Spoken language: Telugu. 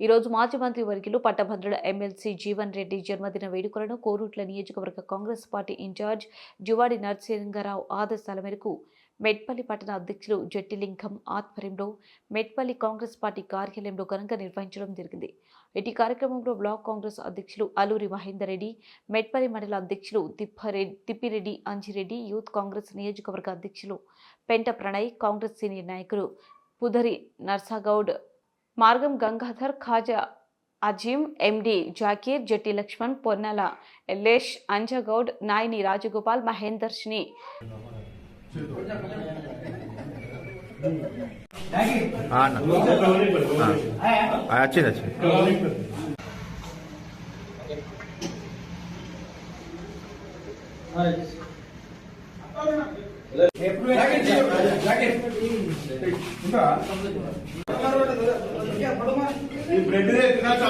ఈరోజు మాజీ మంత్రి వర్గీయులు పట్టభద్రుల ఎమ్మెల్సీ జీవన్ రెడ్డి జన్మదిన వేడుకలను కోరుట్ల నియోజకవర్గ కాంగ్రెస్ పార్టీ ఇన్ఛార్జ్ జువాడి నరసింగరావు ఆదేశాల మేరకు మెట్పల్లి పట్టణ అధ్యక్షులు జట్టిలింగం ఆధ్వర్యంలో మెట్పల్లి కాంగ్రెస్ పార్టీ కార్యాలయంలో ఘనంగా నిర్వహించడం జరిగింది. ఇటీ కార్యక్రమంలో బ్లాక్ కాంగ్రెస్ అధ్యక్షులు అల్లూరి మహేందర్ రెడ్డి మెట్పల్లి మండల అధ్యక్షులు తిప్పారెడ్డి తిప్పిరెడ్డి అంజిరెడ్డి యూత్ కాంగ్రెస్ నియోజకవర్గ అధ్యక్షులు పెంట ప్రణయ్ కాంగ్రెస్ సీనియర్ నాయకులు పుదరి నర్సాగౌడ్ మార్గం గంగాధర్ ఖాజా అజీం ఎండి జాకీర్ జట్టి లక్ష్మణ్ పొన్నాల ఎల్లేష్ అంజగౌడ్ నాయని రాజగోపాల్ మహేందర్షిని ఆ అన్న ఆ. ఆ, వచ్చింది వచ్చింది ఈ బ్రెడ్ రే తినచ్చు